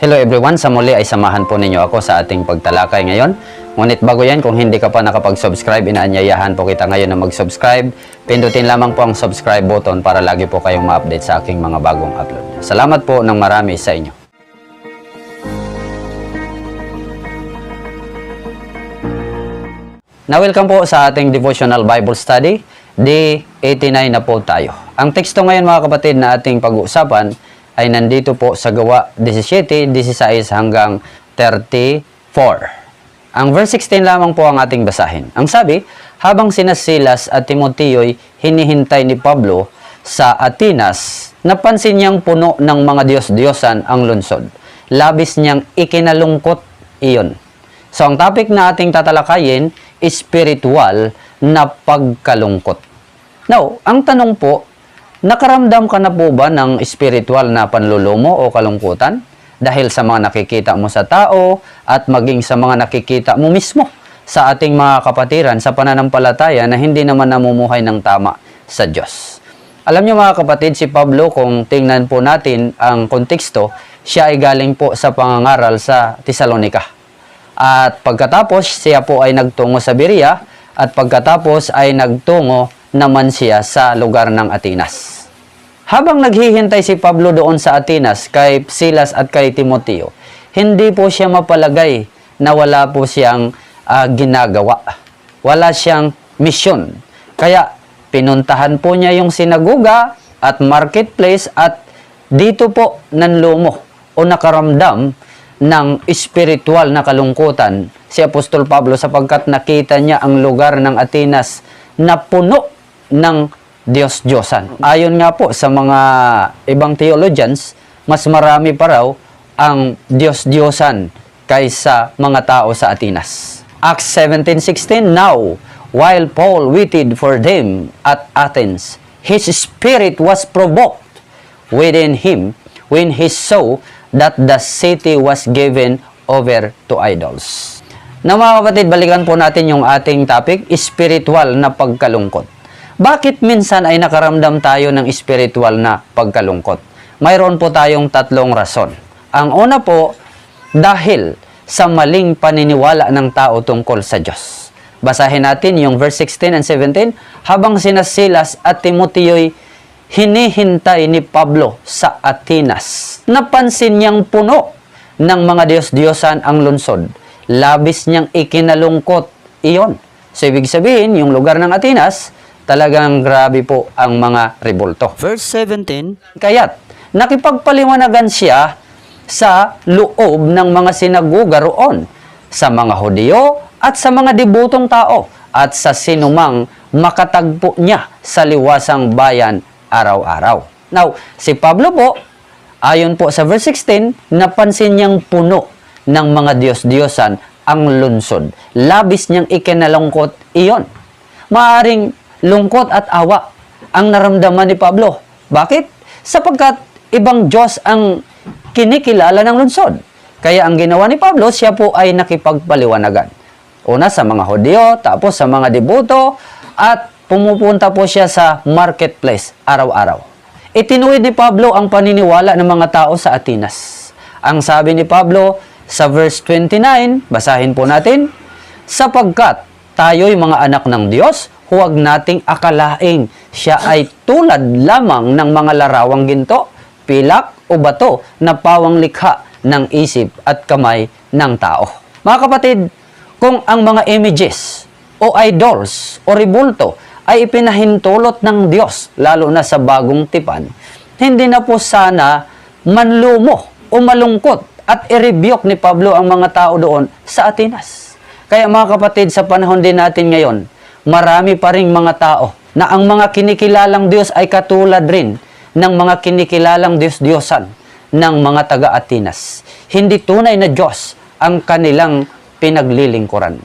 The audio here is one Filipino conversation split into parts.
Hello everyone, sa muli ay samahan po ninyo ako sa ating pagtalakay ngayon. Ngunit bago yan, kung hindi ka pa nakapag-subscribe, inaanyayahan po kita ngayon na mag-subscribe. Pindutin lamang po ang subscribe button para lagi po kayong ma-update sa aking mga bagong upload. Salamat po ng marami sa inyo. Na-welcome po sa ating devotional Bible study. Day 89 na po tayo. Ang teksto ngayon mga kapatid na ating pag-uusapan ay nandito po sa gawa 17, 16 hanggang 34. Ang verse 16 lamang po ang ating basahin. Ang sabi, habang sina Silas at Timoteo'y hinihintay ni Pablo sa Atinas, napansin niyang puno ng mga Diyos-Diyosan ang lunsod. Labis niyang ikinalungkot iyon. So ang topic na ating tatalakayin spiritual na pagkalungkot. Now, ang tanong po, nakaramdam ka na po ba ng spiritual na panlulumo o kalungkutan? Dahil sa mga nakikita mo sa tao at maging sa mga nakikita mo mismo sa ating mga kapatiran sa pananampalataya na hindi naman namumuhay ng tama sa Diyos. Alam niyo mga kapatid, si Pablo, kung tingnan po natin ang konteksto, siya ay galing po sa pangangaral sa Tesalonika. At pagkatapos, siya po ay nagtungo sa Berea at pagkatapos ay nagtungo naman siya sa lugar ng Atinas. Habang naghihintay si Pablo doon sa Atinas kay Silas at kay Timoteo, hindi po siya mapalagay na wala po siyang ah, ginagawa. Wala siyang misyon. Kaya pinuntahan po niya yung sinaguga at marketplace at dito po nanlumo o nakaramdam ng spiritual na kalungkutan si Apostol Pablo sapagkat nakita niya ang lugar ng Atenas na puno ng Diyos-Diyosan. Ayon nga po sa mga ibang theologians, mas marami pa raw ang Diyos-Diyosan kaysa mga tao sa Atenas. Acts 17.16 Now, while Paul waited for them at Athens, his spirit was provoked within him when he saw that the city was given over to idols. Na mga kapatid, balikan po natin yung ating topic, spiritual na pagkalungkot. Bakit minsan ay nakaramdam tayo ng spiritual na pagkalungkot? Mayroon po tayong tatlong rason. Ang una po, dahil sa maling paniniwala ng tao tungkol sa Diyos. Basahin natin yung verse 16 and 17. Habang sina Silas at Timoteo'y hinihintay ni Pablo sa Atinas. Napansin niyang puno ng mga Diyos-Diyosan ang lunsod. Labis niyang ikinalungkot iyon. So, ibig sabihin, yung lugar ng Atinas, talagang grabe po ang mga rebulto. Verse 17, Kaya't, nakipagpaliwanagan siya sa loob ng mga sinaguga roon, sa mga Hudyo at sa mga debutong tao, at sa sinumang makatagpo niya sa liwasang bayan araw-araw. Now, si Pablo po, ayon po sa verse 16, napansin niyang puno ng mga Diyos-Diyosan ang lunsod. Labis niyang ikinalungkot iyon. Maaring lungkot at awa ang naramdaman ni Pablo. Bakit? Sapagkat ibang Diyos ang kinikilala ng lunsod. Kaya ang ginawa ni Pablo, siya po ay nakipagpaliwanagan. Una sa mga Hudyo, tapos sa mga debuto, at pumupunta po siya sa marketplace araw-araw. Itinuwid ni Pablo ang paniniwala ng mga tao sa Atinas. Ang sabi ni Pablo sa verse 29, basahin po natin, sapagkat tayo'y mga anak ng Diyos, huwag nating akalaing siya ay tulad lamang ng mga larawang ginto, pilak o bato na pawang likha ng isip at kamay ng tao. Mga kapatid, kung ang mga images o idols o ribulto ay ipinahintulot ng Diyos, lalo na sa bagong tipan, hindi na po sana manlumo o malungkot at i-rebuke ni Pablo ang mga tao doon sa Atinas. Kaya mga kapatid, sa panahon din natin ngayon, marami pa ring mga tao na ang mga kinikilalang Diyos ay katulad rin ng mga kinikilalang Diyos-Diyosan ng mga taga-Atinas. Hindi tunay na Diyos ang kanilang pinaglilingkuran.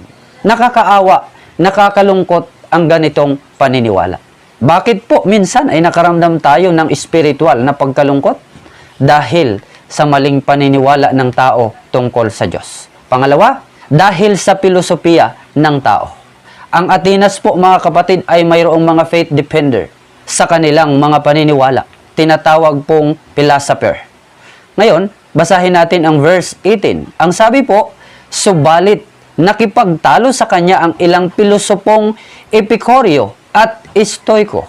Nakakaawa, nakakalungkot ang ganitong paniniwala. Bakit po minsan ay nakaramdam tayo ng spiritual na pagkalungkot? Dahil sa maling paniniwala ng tao tungkol sa Diyos. Pangalawa, dahil sa filosofiya ng tao. Ang Atinas po mga kapatid ay mayroong mga faith defender sa kanilang mga paniniwala. Tinatawag pong philosopher. Ngayon, basahin natin ang verse 18. Ang sabi po, subalit nakipagtalo sa kanya ang ilang pilosopong Epicoryo at Stoico.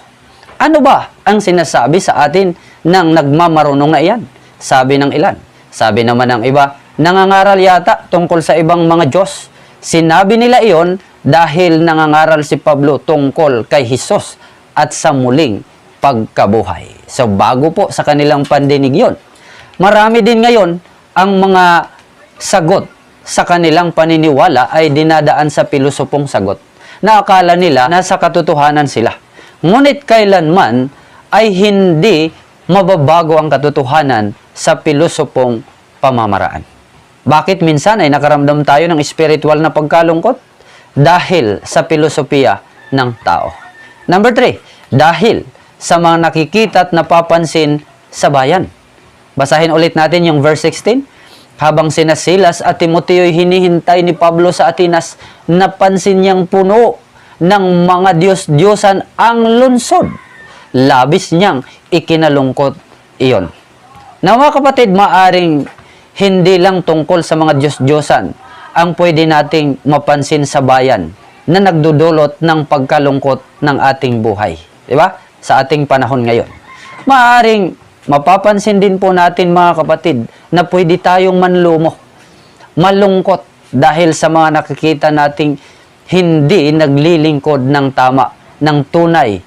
Ano ba ang sinasabi sa atin ng nagmamarunong na iyan? Sabi ng ilan. Sabi naman ng iba, nangangaral yata tungkol sa ibang mga Diyos. Sinabi nila iyon dahil nangangaral si Pablo tungkol kay Jesus at sa muling pagkabuhay. So bago po sa kanilang pandinig yon, marami din ngayon ang mga sagot sa kanilang paniniwala ay dinadaan sa pilosopong sagot na akala nila nasa katotohanan sila. Ngunit kailanman ay hindi mababago ang katotohanan sa pilosopong pamamaraan. Bakit minsan ay nakaramdam tayo ng spiritual na pagkalungkot? Dahil sa filosofiya ng tao. Number three, dahil sa mga nakikita at napapansin sa bayan. Basahin ulit natin yung verse 16. Habang sina Silas at Timoteo'y hinihintay ni Pablo sa Atinas, napansin niyang puno ng mga Diyos-Diyosan ang lunsod. Labis niyang ikinalungkot iyon. Na mga kapatid, maaring hindi lang tungkol sa mga Diyos-Diyosan ang pwede nating mapansin sa bayan na nagdudulot ng pagkalungkot ng ating buhay. Di ba? Sa ating panahon ngayon. Maaring mapapansin din po natin mga kapatid na pwede tayong manlumo, malungkot dahil sa mga nakikita nating hindi naglilingkod ng tama, ng tunay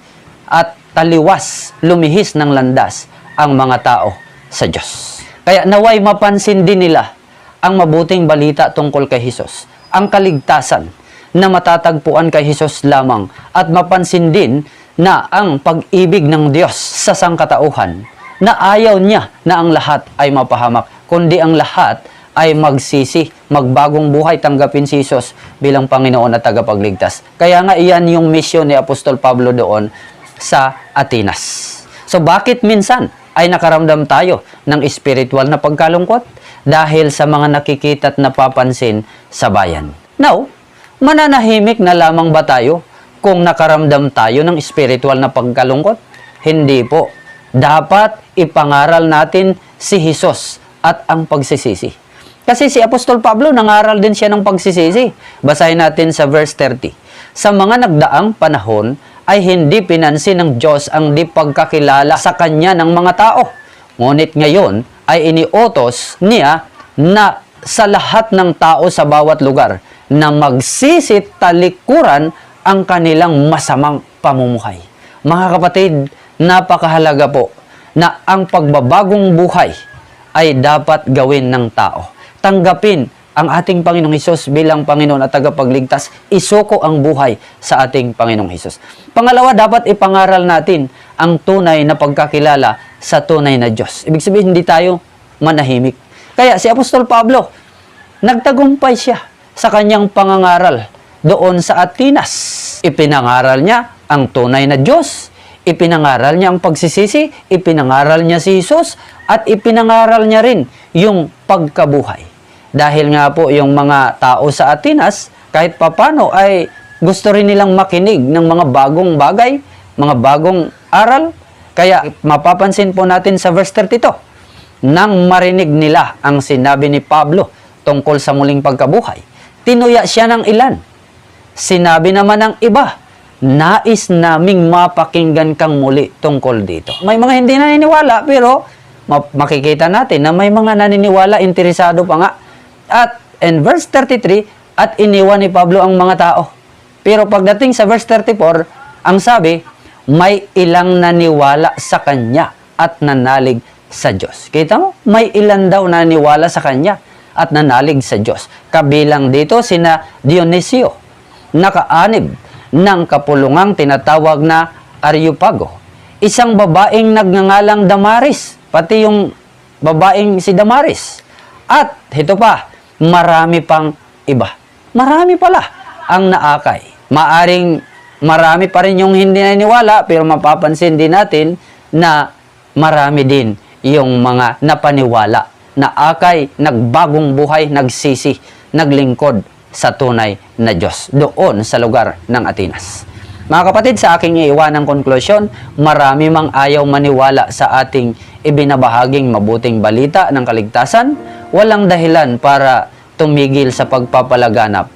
at taliwas, lumihis ng landas ang mga tao sa Diyos. Kaya naway mapansin din nila ang mabuting balita tungkol kay Jesus, ang kaligtasan na matatagpuan kay Jesus lamang at mapansin din na ang pag-ibig ng Diyos sa sangkatauhan na ayaw niya na ang lahat ay mapahamak, kundi ang lahat ay magsisi, magbagong buhay, tanggapin si Jesus bilang Panginoon at tagapagligtas. Kaya nga iyan yung mission ni Apostol Pablo doon sa Atenas. So bakit minsan ay nakaramdam tayo ng spiritual na pagkalungkot? Dahil sa mga nakikita at napapansin sa bayan. Now, mananahimik na lamang ba tayo kung nakaramdam tayo ng spiritual na pagkalungkot? Hindi po. Dapat ipangaral natin si Jesus at ang pagsisisi. Kasi si Apostol Pablo nangaral din siya ng pagsisisi. Basahin natin sa verse 30. Sa mga nagdaang panahon ay hindi pinansin ng Diyos ang di pagkakilala sa Kanya ng mga tao. Ngunit ngayon ay iniutos niya na sa lahat ng tao sa bawat lugar na magsisit talikuran ang kanilang masamang pamumuhay. Mga kapatid, napakahalaga po na ang pagbabagong buhay ay dapat gawin ng tao. Tanggapin ang ating Panginoong Hesus bilang Panginoon at tagapagligtas, isuko ang buhay sa ating Panginoong Hesus. Pangalawa, dapat ipangaral natin ang tunay na pagkakilala sa tunay na Diyos. Ibig sabihin, hindi tayo manahimik. Kaya si Apostol Pablo, nagtagumpay siya sa kanyang pangangaral doon sa Atinas. Ipinangaral niya ang tunay na Diyos, ipinangaral niya ang pagsisisi, ipinangaral niya si Jesus, at ipinangaral niya rin yung pagkabuhay. Dahil nga po yung mga tao sa Atinas, kahit papano ay gusto rin nilang makinig ng mga bagong bagay, mga bagong aral. Kaya mapapansin po natin sa verse 32, nang marinig nila ang sinabi ni Pablo tungkol sa muling pagkabuhay, tinuya siya ng ilan. Sinabi naman ng iba, nais naming mapakinggan kang muli tungkol dito. May mga hindi naniniwala pero ma- makikita natin na may mga naniniwala, interesado pa nga. At in verse 33, at iniwan ni Pablo ang mga tao. Pero pagdating sa verse 34, ang sabi, may ilang naniwala sa kanya at nanalig sa Diyos. Kita mo? May ilan daw naniwala sa kanya at nanalig sa Diyos. Kabilang dito sina Dionisio, nakaanib ng kapulungang tinatawag na Areopago. Isang babaeng nagngangalang Damaris, pati yung babaeng si Damaris. At ito pa, marami pang iba. Marami pala ang naakay. Maaring marami pa rin yung hindi naniwala, pero mapapansin din natin na marami din yung mga napaniwala na akay, nagbagong buhay, nagsisi, naglingkod sa tunay na Diyos doon sa lugar ng Atinas. Mga kapatid, sa aking iiwanang konklusyon, marami mang ayaw maniwala sa ating ibinabahaging mabuting balita ng kaligtasan, walang dahilan para tumigil sa pagpapalaganap.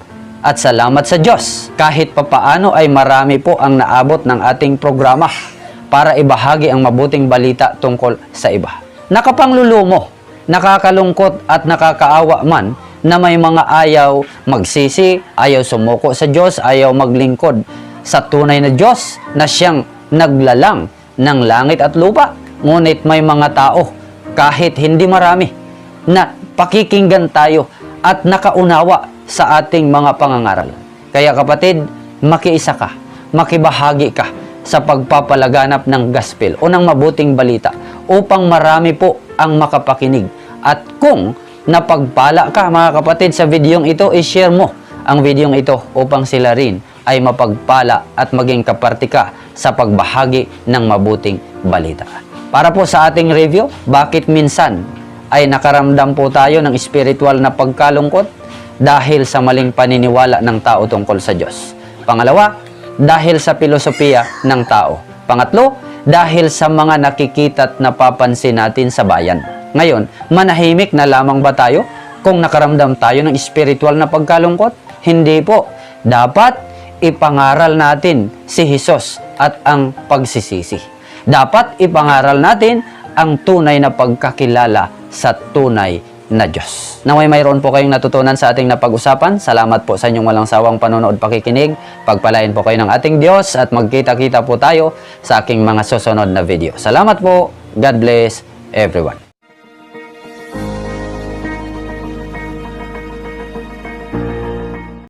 At salamat sa Diyos, kahit papaano ay marami po ang naabot ng ating programa para ibahagi ang mabuting balita tungkol sa iba. Nakapanglulumo, nakakalungkot at nakakaawa man na may mga ayaw magsisi, ayaw sumuko sa Diyos, ayaw maglingkod sa tunay na Diyos na siyang naglalang ng langit at lupa. Ngunit may mga tao, kahit hindi marami, na pakikinggan tayo at nakaunawa sa ating mga pangangaral. Kaya kapatid, makiisa ka, makibahagi ka sa pagpapalaganap ng gospel o ng mabuting balita upang marami po ang makapakinig. At kung napagpala ka mga kapatid sa videong ito, i-share mo ang videong ito upang sila rin ay mapagpala at maging kaparti ka sa pagbahagi ng mabuting balita. Para po sa ating review, bakit minsan ay nakaramdam po tayo ng spiritual na pagkalungkot dahil sa maling paniniwala ng tao tungkol sa Diyos. Pangalawa, dahil sa filosofiya ng tao. Pangatlo, dahil sa mga nakikita at napapansin natin sa bayan. Ngayon, manahimik na lamang ba tayo kung nakaramdam tayo ng spiritual na pagkalungkot? Hindi po. Dapat ipangaral natin si Jesus at ang pagsisisi. Dapat ipangaral natin ang tunay na pagkakilala sa tunay na Diyos. Naway mayroon po kayong natutunan sa ating napag-usapan. Salamat po sa inyong walang sawang panonood pakikinig. Pagpalain po kayo ng ating Diyos at magkita-kita po tayo sa aking mga susunod na video. Salamat po. God bless everyone.